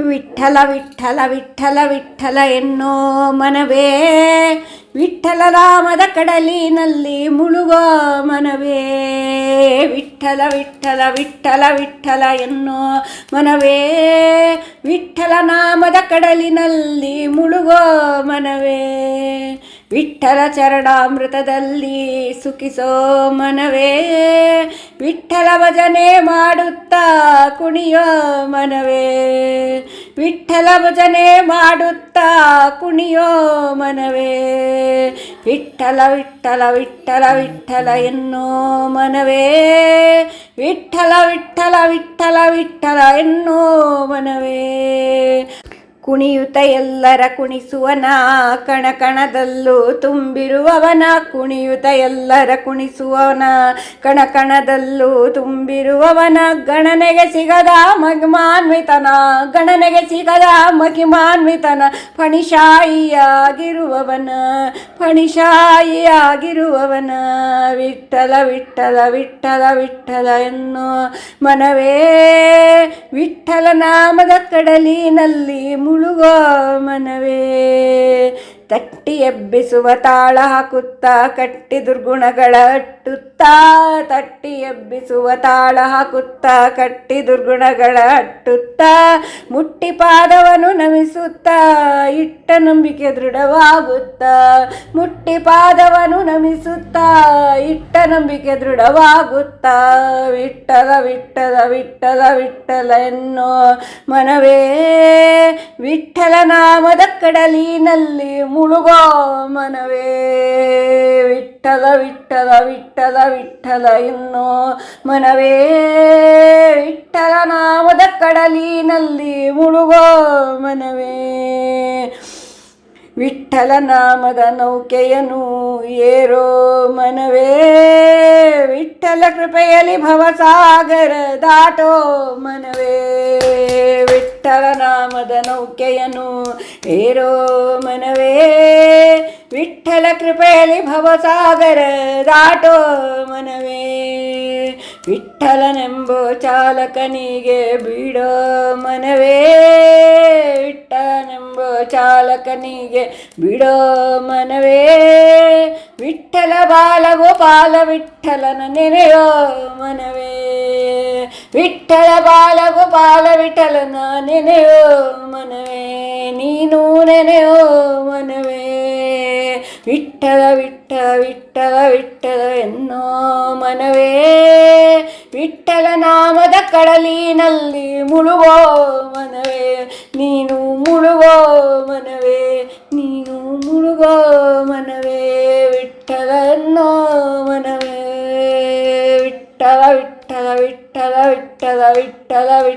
ವಿಠಲ ವಿಠಲ ವಿಠಲ ವಿಠಲ ಎನ್ನೋ ಮನವೇ. ವಿಠಲ ರಾಮದ ಕಡಲಿನಲ್ಲಿ ಮುಳುಗೋ ಮನವೇ. ವಿಠಲ ವಿಠಲ ವಿಠಲ ವಿಠಲ ಎನ್ನೋ ಮನವೇ. ವಿಠಲ ನಾಮದ ಕಡಲಿನಲ್ಲಿ ಮುಳುಗೋ ಮನವೇ. ವಿಠಲ ಚರಣಾಮೃತದಲ್ಲಿ ಸುಖಿಸೋ ಮನವೇ. ವಿಠಲ ಭಜನೆ ಮಾಡುತ್ತಾ ಕುಣಿಯೋ ಮನವೇ. ವಿಠಲ ಭಜನೆ ಮಾಡುತ್ತಾ ಕುಣಿಯೋ ಮನವೇ. ವಿಠಲ ವಿಠಲ ವಿಠಲ ವಿಠಲ ಎನ್ನೋ ಮನವೇ. ವಿಠಲ ವಿಠಲ ವಿಠಲ ವಿಠಲ ಎನ್ನೋ ಮನವೇ. ಕುಣಿಯುತ್ತ ಎಲ್ಲರ ಕುಣಿಸುವನ, ಕಣ ಕಣದಲ್ಲೂ ತುಂಬಿರುವವನ, ಕುಣಿಯುತ ಎಲ್ಲರ ಕುಣಿಸುವವನ, ಕಣ ಕಣದಲ್ಲೂ ತುಂಬಿರುವವನ, ಗಣನೆಗೆ ಸಿಗದ ಮಹಿಮಾನ್ವಿತನ, ಗಣನೆಗೆ ಸಿಗದ ಮಹಿಮಾನ್ವಿತನ, ಫಣಿಶಾಯಿಯಾಗಿರುವವನ ಫಣಿಶಾಯಿಯಾಗಿರುವವನ ವಿಠಲ ವಿಠಲ ವಿಠಲ ವಿಠಲ ಎನ್ನು ಮನವೇ ವಿಠಲ ನಾಮದ ಕಡಲಿನಲ್ಲಿ ಮುಳುಗೋ ಮನವೇ. ತಟ್ಟಿ ಎಬ್ಬಿಸುವ ತಾಳ ಹಾಕುತ್ತಾ, ಕಟ್ಟಿ ದುರ್ಗುಣಗಳ ಅಟ್ಟುತ್ತಾ. ತಟ್ಟಿ ಎಬ್ಬಿಸುವ ತಾಳ ಹಾಕುತ್ತಾ, ಕಟ್ಟಿ ದುರ್ಗುಣಗಳ ಅಟ್ಟುತ್ತಾ. ಮುಟ್ಟಿ ಪಾದವನ್ನು ನಮಿಸುತ್ತಾ, ಇಟ್ಟ ನಂಬಿಕೆ ದೃಢವಾಗುತ್ತ. ಮುಟ್ಟಿ ಪಾದವನು ನಮಿಸುತ್ತಾ. ಇಟ್ಟ ನಂಬಿಕೆ ದೃಢವಾಗುತ್ತ. ವಿಟ್ಟದ ವಿಟ್ಟದ ವಿಟ್ಟದ ವಿಠಲ ಎನ್ನೋ ಮನವೇ. ವಿಠಲ ನಾಮದ ಕಡಲಿನಲ್ಲಿ ಮುಳುಗೋ ಮನವೇ. ವಿಠಲ ವಿಠಲ ವಿಠಲ ವಿಠಲ ಎನ್ನೋ ಮನವೇ. ವಿಠಲ ನಾಮದ ಕಡಲಿನಲ್ಲಿ ಮುಳುಗೋ ಮನವೇ. ವಿಠಲ ನಾಮದ ನೌಕೆಯನು ಏರೋ ಮನವೇ, ವಿಠಲ ಕೃಪೆಯಲ್ಲಿ ಭವಸಾಗರ ದಾಟೋ ಮನವೇ. ವಿಠಲ ನಾಮದ ನೌಕೆಯನು ಏರೋ ಮನವೇ, ವಿಠಲ ಕೃಪೆಯಲ್ಲಿ ಭವಸಾಗರ ದಾಟೋ ಮನವೇ. ವಿಠಲನೆಂಬೋ ಚಾಲಕನಿಗೆ ಬಿಡೋ ಮನವೇ. ಚಾಲಕನಿಗೆ ಬಿಡೋ ಮನವೇ. ವಿಠಲ ಬಾಲ ಗೋಪಾಲ ವಿಠಲನ ನೆನೆಯೋ ಮನವೇ. ವಿಠಲ ಬಾಲ ಗೋಪಾಲ ವಿಠಲನ ನೆನೆಯೋ ಮನವೇ. ನೀನು ನೆನೆಯೋ ಮನವೇ. ವಿಠಲ ವಿಠಲ ವಿಠಲ ವಿಠಲ ಎನ್ನೋ ಮನವೇ. ವಿಠಲ ನಾಮದ ಕಡಲಿನಲ್ಲಿ ಮುಳುಗೋ ಮನವೇ. ನೀನು మురుగో మనవే నీవు మురుగో మనవే.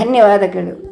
ಧನ್ಯವಾದಗಳು.